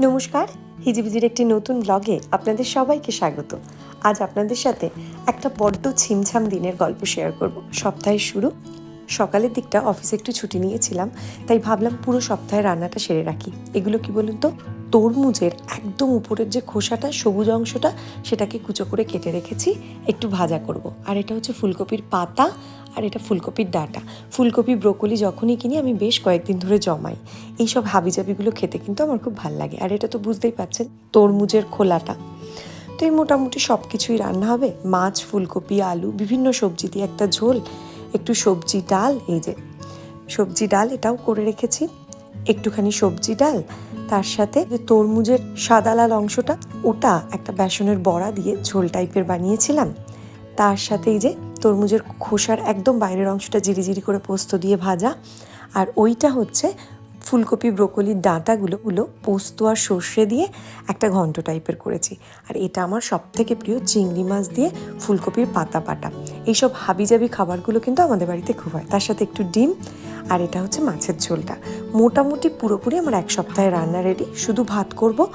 নমস্কার, হিজিবিজির একটি নতুন ব্লগে আপনাদের সবাইকে স্বাগত। আজ আপনাদের সাথে একটা বড্ড ছিমছাম দিনের গল্প শেয়ার করব। সপ্তাহের শুরু, সকালের দিকটা অফিসে একটু ছুটি নিয়েছিলাম, তাই ভাবলাম পুরো সপ্তাহে রান্নাটা সেরে রাখি। এগুলো কি বলুন তো? তরমুজের একদম উপরের যে খোসাটা, সবুজ অংশটা, সেটাকে কুচো করে কেটে রেখেছি, একটু ভাজা করব। আর এটা হচ্ছে ফুলকপির পাতা আর এটা ফুলকপির ডাটা। ফুলকপি, ব্রোকলি যখনই কিনি, আমি বেশ কয়েকদিন ধরে জমাই। এই এইসব হাবিজাবিগুলো খেতে কিন্তু আমার খুব ভালো লাগে। আর এটা তো বুঝতেই পারছেন তরমুজের খোলাটা। তো এই মোটামুটি সব কিছুই রান্না হবে। মাছ, ফুলকপি, আলু, বিভিন্ন সবজি দিয়ে একটা ঝোল, একটু সবজি ডাল, এই যে সবজি ডাল এটাও করে রেখেছি। একটুখানি সবজি ডাল, তার সাথে যে তরমুজের সাদা লাল অংশটা, ওটা একটা বেসনের বড়া দিয়ে ঝোল টাইপের বানিয়েছিলাম। তার সাথে এই যে তরমুজের খোসার একদম বাইরের অংশটা জিরি জিরি করে পোস্ত দিয়ে ভাজা, আর ওইটা হচ্ছে ফুলকপি ব্রোকলির ডাঁটাগুলো গুলো পোস্ত আর সর্ষে দিয়ে একটা ঘন্ট টাইপের করেছি। আর এটা আমার সব থেকে প্রিয় চিংড়ি মাছ দিয়ে ফুলকপির পাতা পাটা। এইসব হাবিজাবি খাবারগুলো কিন্তু আমাদের বাড়িতে খুব হয়। তার সাথে একটু ডিম আর এটা হচ্ছে মাছের ঝোলটা। মোটামুটি পুরোপুরি আমার এক সপ্তাহে রান্না রেডি শুধু ভাত করব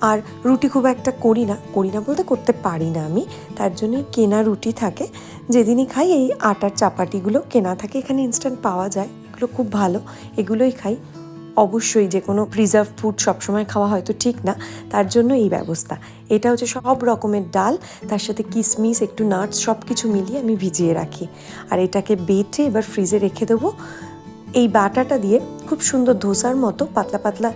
আর রুটি খুব একটা করি না। করি না বলতে করতে পারি না আমি। তার জন্যই কেনা রুটি থাকে। যেদিনই খাই এই আটার চাপাটিগুলো কেনা থাকে। এখানে ইনস্ট্যান্ট পাওয়া যায়। এগুলো খুব ভালো। এগুলোই খাই। অবশ্যই যে কোনো প্রিজার্ভ ফুড সবসময় খাওয়া হয়তো ঠিক না, তার জন্য এই ব্যবস্থা। এটা হচ্ছে সব রকমের ডাল, তার সাথে কিশমিশ একটু নাটস সব কিছু মিলিয়ে আমি ভিজিয়ে রাখি। আর এটাকে বেটে এবার ফ্রিজে রেখে দেবো। এই বাটাটা দিয়ে খুব সুন্দর ধোসার মতো পাতলা পাতলা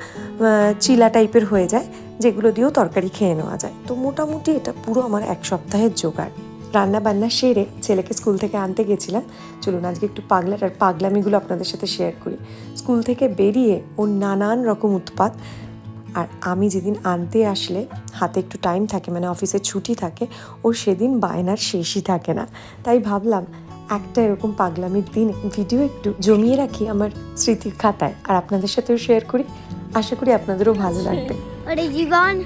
চিলা টাইপের হয়ে যায়, যেগুলো দিয়েও তরকারি খেয়ে নেওয়া যায়। তো মোটামুটি এটা পুরো আমার এক সপ্তাহের জোগাড়। রান্না বান্না সেরে ছেলেকে স্কুল থেকে আনতে গেছিলাম। চলুন আজকে একটু পাগলার আর পাগলামিগুলো আপনাদের সাথে শেয়ার করি। স্কুল থেকে বেরিয়ে ওর নানান রকম উৎপাত। আর আমি যেদিন আনতে আসলে হাতে একটু টাইম থাকে মানে অফিসে ছুটি থাকে ওর সেদিন বায়নার শেষই থাকে না। তাই ভাবলাম একটা এরকম পাগলামির দিন ভিডিও একটু জমিয়ে রাখি আমার স্মৃতির খাতায়। আর আপনাদের সাথেও শেয়ার করি। আশা করি আপনাদেরও ভালো লাগবে। জীবন,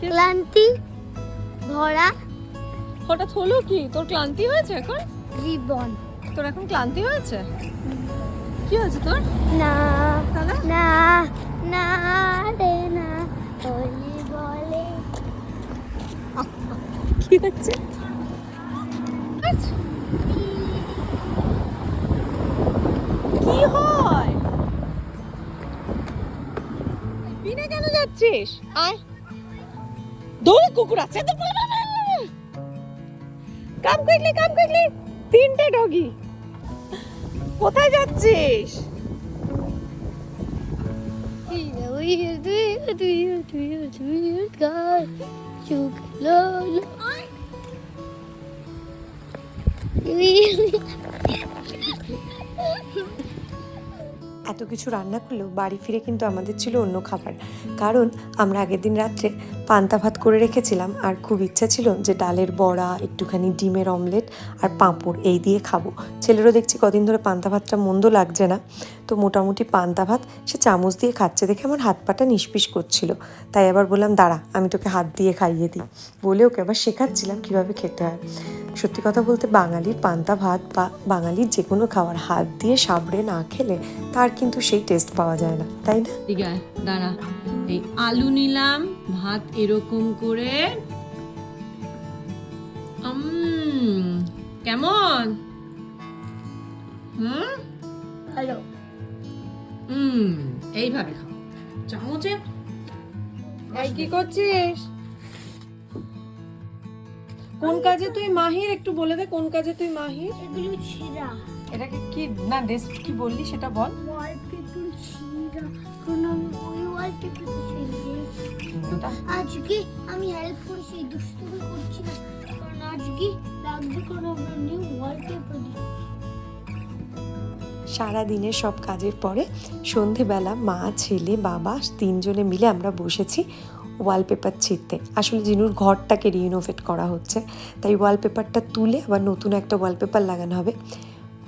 ক্লান্তি, ভরা হঠাৎ হলো কি? তোর ক্লান্তি হয়েছে এখন? জীবন তোর এখন ক্লান্তি হয়েছে? কি হয়েছে তোর? না না না রে না বলে। বলে কি হচ্ছে কি হয়? বিনা কেন যাচ্ছিস? আয়। দৌড়ে কুকুর আছে তো কাম কুইকলি কাম কুইকলি তিনটে ডগি। কোথায় যাচ্ছিস? তুই এত কিছু রান্না করলেও বাড়ি ফিরে কিন্তু আমাদের ছিল অন্য খাবার। কারণ আমরা আগের দিন রাত্রে পান্তা ভাত করে রেখেছিলাম আর খুব ইচ্ছা ছিল যে ডালের বড়া, একটুখানি ডিমের অমলেট আর পাঁপড় এই দিয়ে খাব। ছেলেরও দেখছি কদিন ধরে পান্তা ভাতটা মন্দ লাগছে না। তো মোটামুটি পান্তা ভাত সে চামচ দিয়ে খাচ্ছে দেখে আমার হাত পাটা নিষ্পিস করছিল। তাই আবার বললাম, দাঁড়া, আমি তোকে হাত দিয়ে খাইয়ে দিই। বলে ওকে আবার শেখাচ্ছিলাম কীভাবে খেতে হয়। সত্যি কথা বলতে বাঙালির পান্তা ভাত বা বাঙালির যে কোনো খাবার হাত দিয়ে সাবড়ে না খেলে তার কিন্তু সেই টেস্ট পাওয়া যায় না তাই না? ঠিক আছে দাঁড়া। এই আলু নিলাম ভাত এরকম করে। উম, কেমন? হুম? হ্যালো হুম এইভাবে খাও। চামচে? কি করছিস? কোন কাজে তুই মাহির? একটু বলে দে কোন কাজে তুই মাহির? এগুলো ছিঁড়া। এটাকে কি না ডেস্ক কি বললি সেটা বল। ওয়ালপেপার ছিঁড়া। কারণ আমি ওই ওয়ালপেপার আজকে আমি হেল্প করছি দুষ্টুমি করছি না কারণ আজকে লাগবে কারণ আমরা নিউ ওয়ালপেপার সারা দিনের সব কাজের পরে সন্ধেবেলা মা ছেলে বাবা তিনজনে মিলে আমরা বসেছি। ওয়ালপেপার ছিঁড়তে। আসলে জিনুর ঘরটাকে রিনোভেট করা হচ্ছে, তাই ওয়ালপেপারটা তুলে আবার নতুন একটা ওয়ালপেপার লাগানো হবে।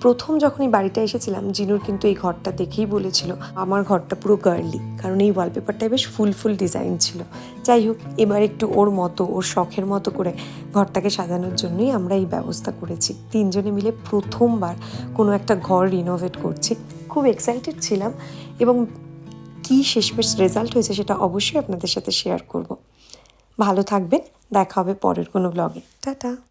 প্রথম যখন এই বাড়িটা এসেছিলাম, জিনুর কিন্তু এই ঘরটা দেখেই বলেছিল, আমার ঘরটা পুরো গার্লি কারণ এই ওয়ালপেপারটায় বেশ ফুল ফুল ডিজাইন ছিল। যাই হোক, এবার একটু ওর মতো, ওর শখের মতো করে ঘরটাকে সাজানোর জন্যই আমরা এই ব্যবস্থা করেছি। তিনজনে মিলে প্রথমবার কোনো একটা ঘর রিনোভেট করছি। খুব এক্সাইটেড ছিলাম এবং কী শেষমেশ রেজাল্ট হয়েছে সেটা অবশ্যই আপনাদের সাথে শেয়ার করব। ভালো থাকবেন, দেখা হবে পরের কোনো ব্লগে টাটা।